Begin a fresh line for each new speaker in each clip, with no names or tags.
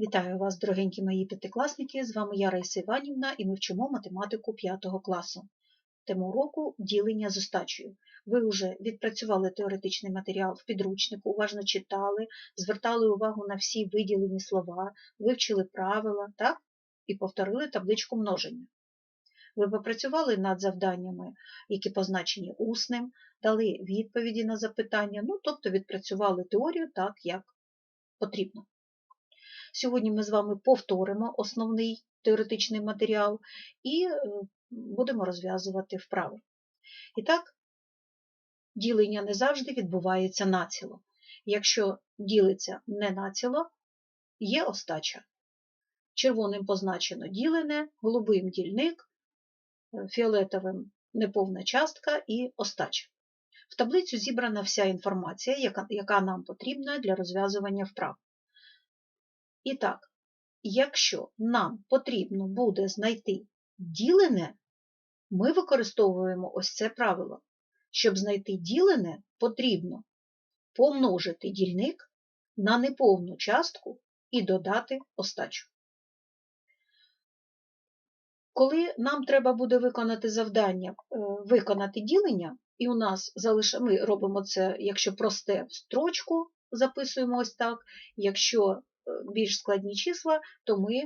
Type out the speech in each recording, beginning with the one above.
Вітаю вас, дорогенькі мої п'ятикласники! З вами я Раїса Іванівна і ми вчимо математику 5 класу. Тему уроку ділення з остачею. Ви вже відпрацювали теоретичний матеріал в підручнику, уважно читали, звертали увагу на всі виділені слова, вивчили правила так? і повторили табличку множення. Ви попрацювали над завданнями, які позначені усним, дали відповіді на запитання, ну, тобто відпрацювали теорію так, як потрібно. Сьогодні ми з вами повторимо основний теоретичний матеріал і е, будемо розв'язувати вправи. І так, ділення не завжди відбувається націло. Якщо ділиться не націло, є остача. Червоним позначено ділене, голубим дільник, е, фіолетовим неповна частка і остача. В таблицю зібрана вся інформація, яка, яка нам потрібна для розв'язування вправ. І так, якщо нам потрібно буде знайти ділене, ми використовуємо ось це правило. Щоб знайти ділене, потрібно помножити дільник на неповну частку і додати остачу. Коли нам треба буде виконати завдання, е, виконати ділення, і у нас залиш... ми робимо це, якщо просте в строчку, записуємо ось так, якщо більш складні числа, то ми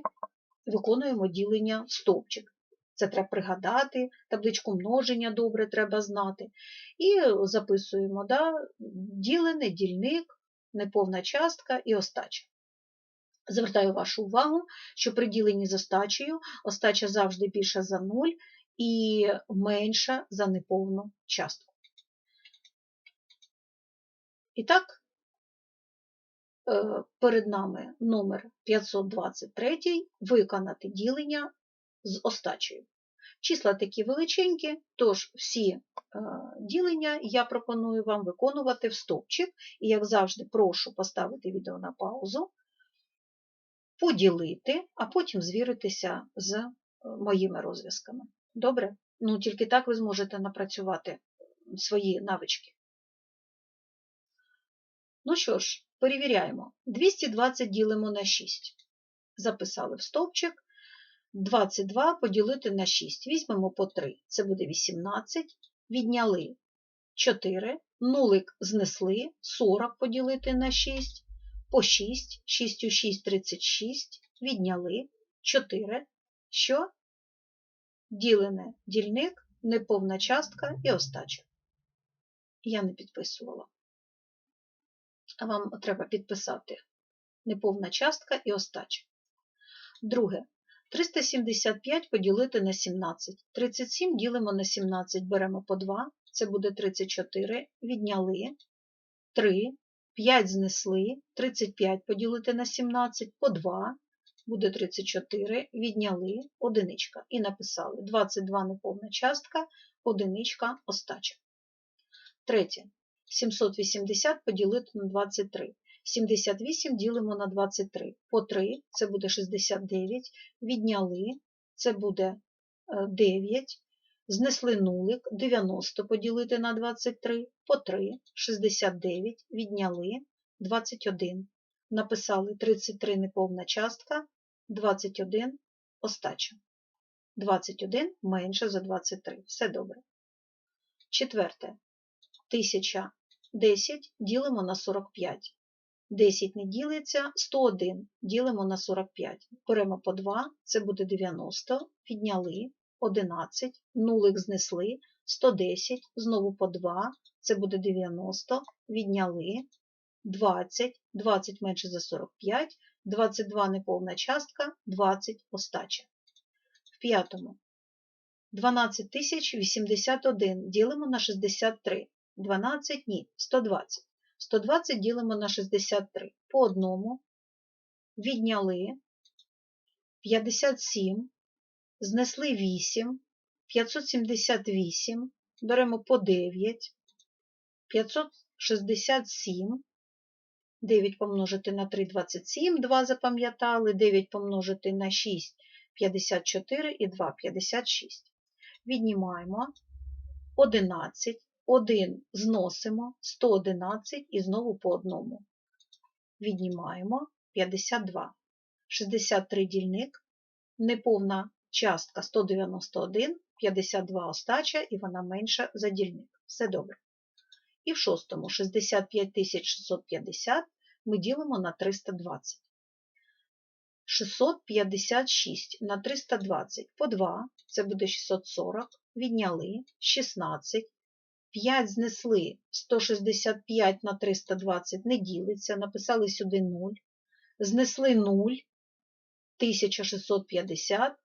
виконуємо ділення в стовпчик. Це треба пригадати, табличку множення добре треба знати. І записуємо да, ділене, дільник, неповна частка і остача. Звертаю вашу увагу, що при діленні з остачею остача завжди більша за 0 і менша за неповну частку. І так, перед нами номер 523 виконати ділення з остачею. Числа такі величенькі, тож всі е, ділення я пропоную вам виконувати в стовпчик. І, як завжди, прошу поставити відео на паузу, поділити, а потім звіритися з е, моїми розв'язками. Добре? Ну, тільки так ви зможете напрацювати свої навички. Ну що ж, Перевіряємо. 220 ділимо на 6. Записали в стовпчик. 22 поділити на 6. Візьмемо по 3. Це буде 18. Відняли 4. Нулик знесли. 40 поділити на 6. По 6. 6 у 6 36. Відняли 4. Що? Ділене дільник, неповна частка і остача. Я не підписувала вам треба підписати неповна частка і остача. Друге. 375 поділити на 17. 37 ділимо на 17, беремо по 2, це буде 34, відняли 3, 5 знесли, 35 поділити на 17, по 2, буде 34, відняли одиничка. І написали 22 неповна частка, одиничка остача. Третє. 780 поділити на 23. 78 ділимо на 23. По 3 це буде 69. Відняли, це буде 9. Е, Знесли нулик, 90 поділити на 23, по 3, 69, відняли 21. Написали 33 неповна частка, 21 остача. 21 менше за 23. Все добре. Четверте. 1000 10 ділимо на 45. 10 не ділиться, 101 ділимо на 45. Беремо по 2, це буде 90, підняли 11, нулик знесли, 110, знову по 2, це буде 90, відняли 20, 20 менше за 45, 22 неповна частка, 20 остача. В п'ятому 12081 ділимо на 63. 12, ні, 120. 120 ділимо на 63. По одному. Відняли 57, знесли 8, 578, беремо по 9, 567, 9 помножити на 3 27, 2 запам'ятали, 9 помножити на 6 54 і 2 56. Віднімаємо 11, 1 зносимо 111 і знову по одному. Віднімаємо 52. 63 дільник, неповна частка 191, 52 остача і вона менша за дільник. Все добре. І в шостому 65 650 ми ділимо на 320. 656 на 320 по 2, це буде 640, відняли 16, 5 знесли 165 на 320 не ділиться, написали сюди 0, знесли 0, 1650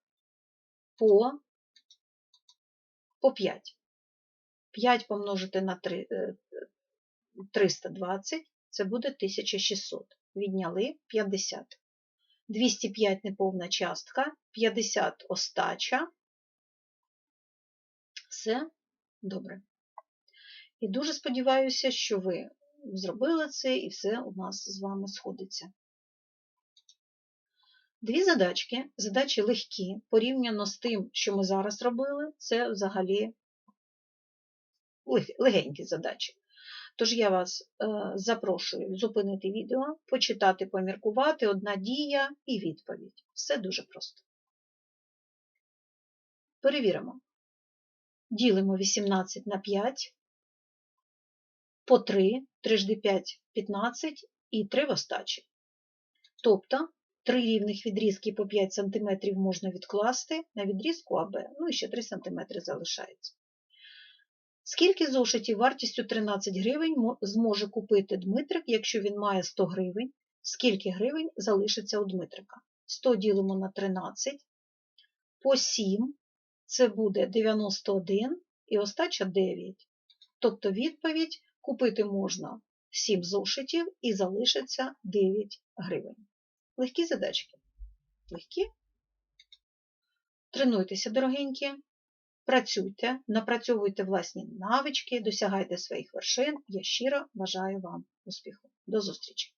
по, по 5. 5 помножити на 3, 320, це буде 1600. Відняли 50. 205 неповна частка, 50 остача. Все добре. І дуже сподіваюся, що ви зробили це і все у нас з вами сходиться. Дві задачки, задачі легкі, порівняно з тим, що ми зараз робили, це взагалі легенькі задачі. Тож я вас е, запрошую зупинити відео, почитати, поміркувати, одна дія і відповідь. Все дуже просто. Перевіримо. Ділимо 18 на 5, по 3, 3 жди 5 15 і 3 в остачі. Тобто, три рівних відрізки по 5 см можна відкласти на відрізку АБ, ну і ще 3 см залишається. Скільки зошитів вартістю 13 гривень зможе купити Дмитрик, якщо він має 100 гривень? Скільки гривень залишиться у Дмитрика? 100 ділимо на 13, по 7 це буде 91 і остача 9. Тобто відповідь купити можна 7 зошитів і залишиться 9 гривень. Легкі задачки? Легкі? Тренуйтеся, дорогенькі. Працюйте, напрацьовуйте власні навички, досягайте своїх вершин. Я щиро бажаю вам успіху. До зустрічі!